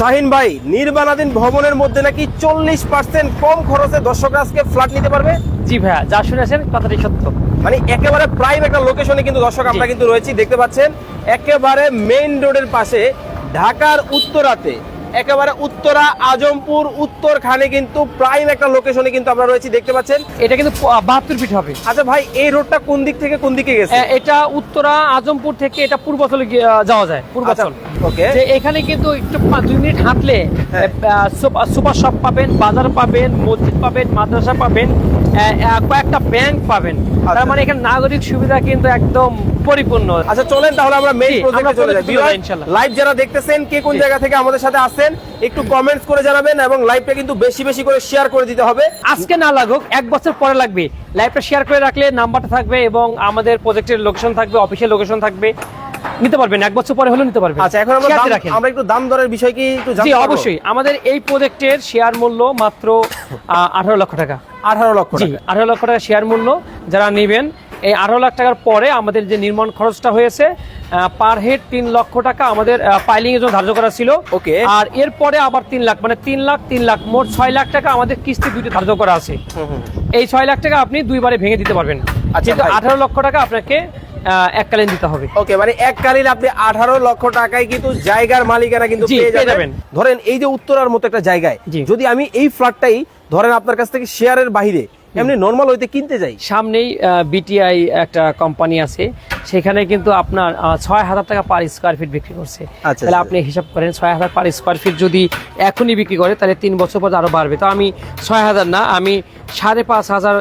শাহিন ভাই নির্মাণাধীন ভবনের মধ্যে নাকি চল্লিশ পার্সেন্ট কম খরচে দর্শক আজকে ফ্ল্যাট নিতে পারবে? জি ভাইয়া যা শুনেছেন কথাটি সত্য। মানে একেবারে প্রাইম একটা লোকেশনে কিন্তু দর্শক আমরা কিন্তু রয়েছি দেখতে পাচ্ছেন। একেবারে মেইন রোডের পাশে ঢাকার উত্তরাতে একেবারে উত্তরা আজমপুর উত্তরখানে কিন্তু প্রাইম একটা লোকেশনে কিন্তু আমরা রয়েছি দেখতে পাচ্ছেন। এটা কিন্তু বাহাত্তর ফিট হবে। আচ্ছা ভাই এই রোডটা কোন দিক থেকে কোন দিকে গেছে? এটা উত্তরা আজমপুর থেকে এটা পূর্বাচলে যাওয়া যায় পূর্বাচল। ওকে যে এখানে কিন্তু একটু দুই মিনিট হাঁটলে হ্যাঁ। সুপার শপ পাবেন বাজার পাবেন মসজিদ পাবেন মাদ্রাসা পাবেন কয়েকটা ব্যাংক পাবেন। আচ্ছা। তার মানে এখানে নাগরিক সুবিধা কিন্তু একদম পরিপূর্ণ। আচ্ছা চলেন তাহলে আমরা মেইন প্রজেক্টে চলে যাই। লাইভ যারা দেখতেছেন কে কোন জায়গা থেকে আমাদের সাথে আসছেন একটু কমেন্টস করে জানাবেন এবং লাইভটা কিন্তু বেশি বেশি করে শেয়ার করে দিতে হবে। আজকে না লাগুক এক বছর পরে লাগবে। লাইভটা শেয়ার করে রাখলে নাম্বারটা থাকবে এবং আমাদের প্রজেক্টের লোকেশন থাকবে অফিসিয়াল লোকেশন থাকবে। নিতে পারবেন এক বছর পরে হলেও নিতে পারবেন। আচ্ছা এখন আমরা দাম- আমরা একটু দাম দরের বিষয় কি একটু জি অবশ্যই। আমাদের এই প্রজেক্টের শেয়ার মূল্য মাত্র আঠারো লক্ষ টাকা। 18 লক্ষ জি টাকা। আঠারো লক্ষ টাকা শেয়ার মূল্য। যারা নেবেন এই আঠারো লাখ টাকার পরে আমাদের যে নির্মাণ খরচটা হয়েছে পার হেড তিন লক্ষ টাকা আমাদের পাইলিং এর জন্য ধার্য করা ছিল। ওকে আর এরপরে আবার তিন লাখ মানে তিন লাখ তিন লাখ মোট ছয় লাখ টাকা আমাদের কিস্তি দুইটা ধার্য করা আছে। এই ছয় লাখ টাকা আপনি দুইবারে ভেঙে দিতে পারবেন। আচ্ছা কিন্তু আঠারো লক্ষ টাকা আপনাকে এককালীন দিতে হবে। ওকে মানে এককালীন আপনি আঠারো লক্ষ টাকায় কিন্তু জায়গার মালিকানা কিন্তু পেয়ে যাবেন। যাবেন। ধরেন এই যে উত্তরার মতো একটা জায়গায় যদি আমি এই ফ্ল্যাটটাই ধরেন আপনার কাছ থেকে শেয়ারের বাইরে এমনি নর্মাল হইতে কিনতে যাই। সামনেই বিটিআই একটা কোম্পানি আছে। সেখানে কিন্তু আপনার ছয় হাজার টাকা পার স্কোয়ার ফিট বিক্রি করছে। আচ্ছা, তাহলে আচ্ছা। আপনি হিসাব করেন ছয় হাজার পার স্কোয়ার ফিট যদি এখনই বিক্রি করে তাহলে তিন বছর পর আরও বাড়বে। তো আমি ছয় হাজার না আমি সাড়ে পাঁচ হাজার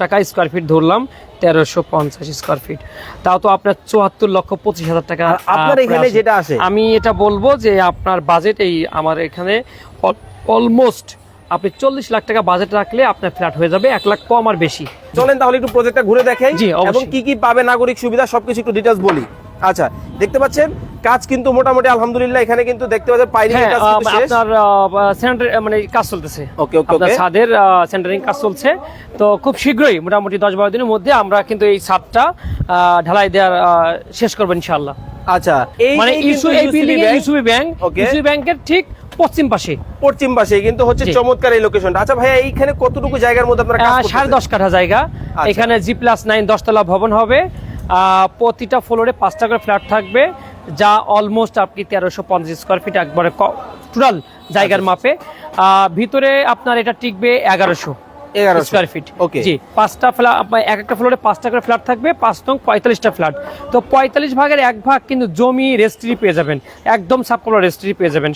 টাকা স্কোয়ার ফিট ধরলাম তেরোশো পঞ্চাশ স্কোয়ার ফিট তাও তো আপনার চুয়াত্তর লক্ষ পঁচিশ হাজার টাকা আপনার এখানে যেটা আছে? আমি এটা বলব যে আপনার বাজেট এই আমার এখানে অলমোস্ট আপনি চল্লিশ লাখ টাকা বাজেট রাখলে আপনার ফ্ল্যাট হয়ে যাবে এক লাখ কম আর বেশি। চলেন তাহলে একটু প্রজেক্টটা ঘুরে দেখাই জি, এবং কি কি পাবে নাগরিক সুবিধা সবকিছু একটু ডিটেলস বলি। আচ্ছা দেখতে পাচ্ছেন কাজ কিন্তু মোটামুটি আলহামদুলিল্লাহ এখানে কিন্তু দেখতে পাচ্ছেন পাইলিং হ্যাঁ কাজ কিন্তু শেষ। আপনার সেন্টার মানে কাজ চলতেছে। ওকে ওকে আপনার ছাদের সেন্টারিং কাজ চলছে। তো খুব শীঘ্রই মোটামুটি দশ বারো দিনের মধ্যে আমরা কিন্তু এই ছাদটা ঢালাই দেওয়ার শেষ করব ইনশাল্লাহ আচ্ছা এই মানে ইস্যু এই building bank, UCB bank Okay. ব্যাংকের ঠিক পশ্চিম পাশে। পশ্চিম পাশে কিন্তু হচ্ছে চমৎকার এই লোকেশনটা আচ্ছা ভাইয়া এইখানে কতটুকু জায়গার মধ্যে আপনারা সাড়ে দশ কাঠা জায়গা। আচ্ছা। এখানে জি প্লাস নাইন দশতলা ভবন হবে। প্রতিটা ফ্লোরে পাঁচটা করে ফ্ল্যাট থাকবে যা অলমোস্ট আপনি তেরোশো পঞ্চাশ স্কোয়ার ফিট একবারে টোটাল জায়গার আচ্ছা। মাপে। ভিতরে আপনার এটা টিকবে এগারোশো 1100 স্কোয়ার ফিট Okay. জি পাঁচটা ফ্ল্যাট এক একটা ফ্লোরে পাঁচটা করে ফ্ল্যাট থাকবে পাঁচ নং পঁয়তাল্লিশটা ফ্ল্যাট তো পঁয়তাল্লিশ ভাগের এক ভাগ কিন্তু জমি রেস্ট্রি পেয়ে যাবেন একদম সাবকলার রেস্ট্রি পেয়ে যাবেন।